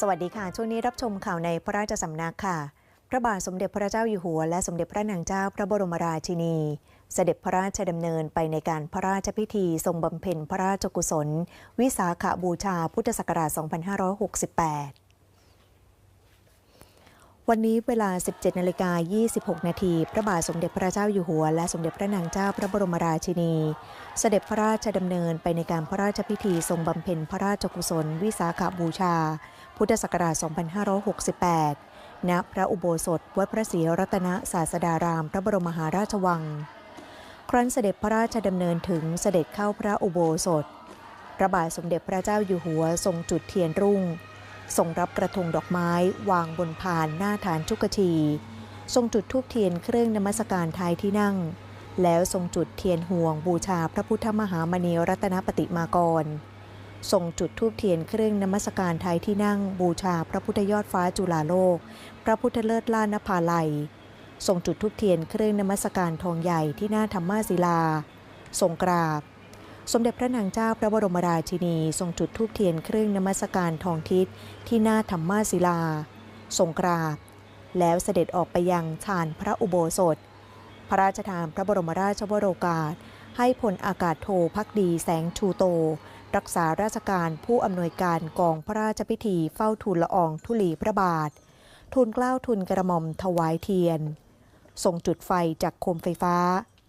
สวัสดีค่ะ ช่วงนี้รับชมข่าวในพระราชสำนักค่ะ พระบาทสมเด็จพระเจ้าอยู่หัว และสมเด็จพระนางเจ้าพระบรมราชินี เสด็จพระราชดำเนินไปในการพระราชพิธีทรงบำเพ็ญพระราชกุศล วิสาขบูชาพุทธศักราช 2568 วันนี้เวลา 17นาฬิกา26 นาที พระบาทสมเด็จพระเจ้าอยู่หัว และสมเด็จพระนางเจ้าพระบรมราชินี เสด็จพระราชดำเนินไปในการพระราชพิธีทรงบำเพ็ญพระราชกุศล วิสาขบูชา พุทธศักราช 2568 ณ พระอุโบสถ วัดพระศรีรัตนศาสดาราม พระบรมมหาราชวัง ครั้นเสด็จพระราชดำเนินถึงเสด็จเข้าพระอุโบสถ พระบาทสมเด็จพระเจ้าอยู่หัวทรงจุดเทียนรุ่ง ทรงรับกระทงดอกไม้วางบนพานหน้าฐานชุกชี ทรงจุดธูปเทียนเครื่องนมัสการท้ายที่นั่ง แล้วทรงจุดเทียนห่วงบูชาพระพุทธมหามณีรัตนปฏิมากร ทรงจุดธูปเทียนเครื่องนมัสการท้ายที่นั่ง บูชาพระพุทธยอดฟ้าจุฬาโลก พระพุทธเลิศล่านภาลัย ทรงจุดธูปเทียนเครื่องนมัสการทองใหญ่ที่หน้าธรรมศิลา ทรงกราบ สมเด็จพระนางเจ้าพระบรมราชินี ทรงจุดธูปเทียนเครื่องนมัสการทองทิศที่หน้าธรรมาศิลา ทรงกราบ แล้วเสด็จออกไปยังชานพระอุโบสถ พระราชทานพระบรมราชวโรกาส ให้พลอากาศโทพักดีแสงชูโต รักษาราชการผู้อำนวยการกองพระราชพิธีเฝ้าทูลละอองธุลีพระบาท ทูลเกล้าทูลกระหม่อมถวายเทียน ทรงจุดไฟจากโคมไฟฟ้า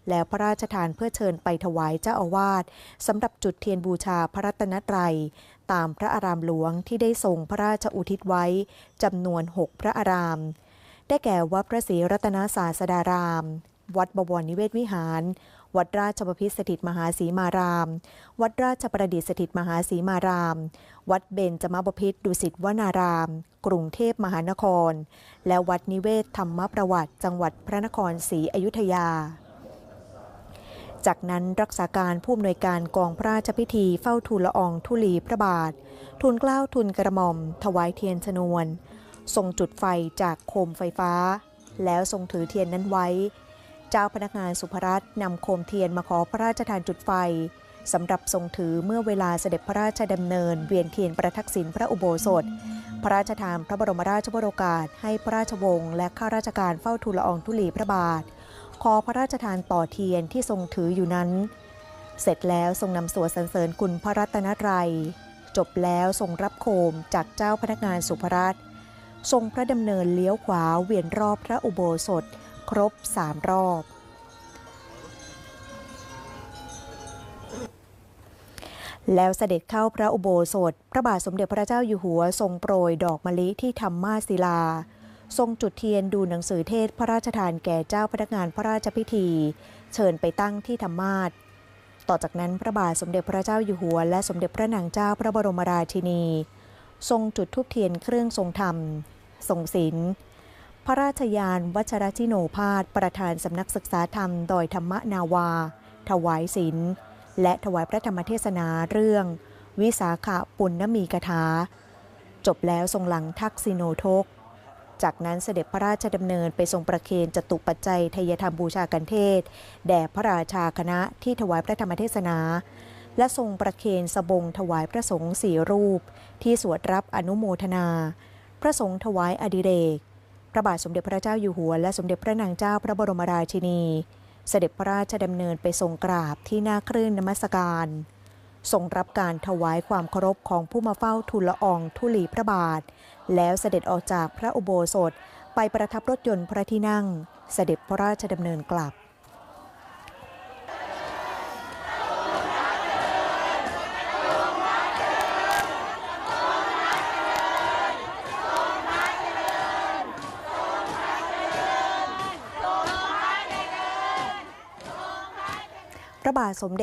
แล้วพระราชทานเพื่อเชิญไปถวายเจ้าอาวาสสำหรับจุดเทียนบูชาพระรัตนตรัย ตามพระอารามหลวงที่ได้ทรงพระราชอุทิศไว้จำนวน 6 พระอาราม ได้แก่วัดพระศรีรัตนศาสดาราม วัดบวรนิเวศวิหาร วัดราชบพิตรสถิตมหาสีมาราม วัดราชประดิษฐ์สถิตมหาสีมาราม วัดเบญจมบพิตรดุสิตวนาราม กรุงเทพมหานคร และวัดนิเวศธรรมประวัติ จังหวัดพระนครศรีอยุธยา จากนั้นรักษาการผู้อำนวยการกองพระราชพิธีเฝ้าทูลละอองธุลีพระบาท ทูลเกล้าทูลกระหม่อม ถวายเทียนชนวน ทรงจุดไฟจากโคมไฟฟ้า แล้วทรงถือเทียนนั้นไว้ เจ้าพนักงานสุภรัตน์นำโคมเทียนมาขอพระราชทานจุดไฟสำหรับทรงถือเมื่อเวลาเสด็จพระราชดำเนิน เวียนเทียนประทักษิณพระอุโบสถ พระราชทานพระบรมราชวโรกาสให้พระราชวงศ์และข้าราชการเฝ้าทูลละอองธุลีพระบาท ขอพระราชทานต่อเทียนที่ทรงถืออยู่นั้น เสร็จแล้วทรงนำสวดสรรเสริญคุณพระรัตนตรัย จบแล้วทรงรับโคมจากเจ้าพนักงานสุภรัตทรงพระดำเนินเลี้ยวขวาเวียนรอบพระอุโบสถ ครบสามรอบ แล้วเสด็จเข้าพระอุโบสถ พระบาทสมเด็จพระเจ้าอยู่หัวทรงโปรยดอกมะลิที่ธรรมาศิลา ทรงจุดเทียนดูหนังสือเทศพระราชทานแก่เจ้าพนักงานพระราชพิธี เชิญไปตั้งที่ธรรมาสต่อจากนั้นพระบาทสมเด็จพระเจ้าอยู่หัว และสมเด็จพระนางเจ้าพระบรมราชินี ทรงจุดธูปเทียนเครื่องทรงธรรม ทรงศีลพระราชยานวัชรชิโนภาสประธานสำนักศึกษาธรรมดอยธรรมนาวา ถวายศีลและถวายพระธรรมเทศนาเรื่อง วิสาขปุณณมีกถา จบแล้วทรงหลังทักษิโนทก จากนั้นเสด็จพระราชดำเนินไปทรงประเคนจตุปัจจัยทยธรรมบูชากันเทศ แด่พระราชาคณะที่ถวายพระธรรมเทศนา และทรงประเคนสบงถวายพระสงฆ์สี่รูป ที่สวดรับอนุโมทนา พระสงฆ์ถวายอดิเรก พระบาทสมเด็จพระเจ้าอยู่หัว และสมเด็จพระนางเจ้าพระบรมราชินี เสด็จพระราชดำเนินไปทรงกราบที่หน้าครื่องนมัสการ ทรงรับการถวายความเคารพของผู้มาเฝ้าทูลละอองธุลีพระบาท แล้วเสด็จออกจากพระอุโบสถ ไปประทับรถยนต์พระที่นั่ง เสด็จพระราชดำเนินกลับพระบาทสมเด็จ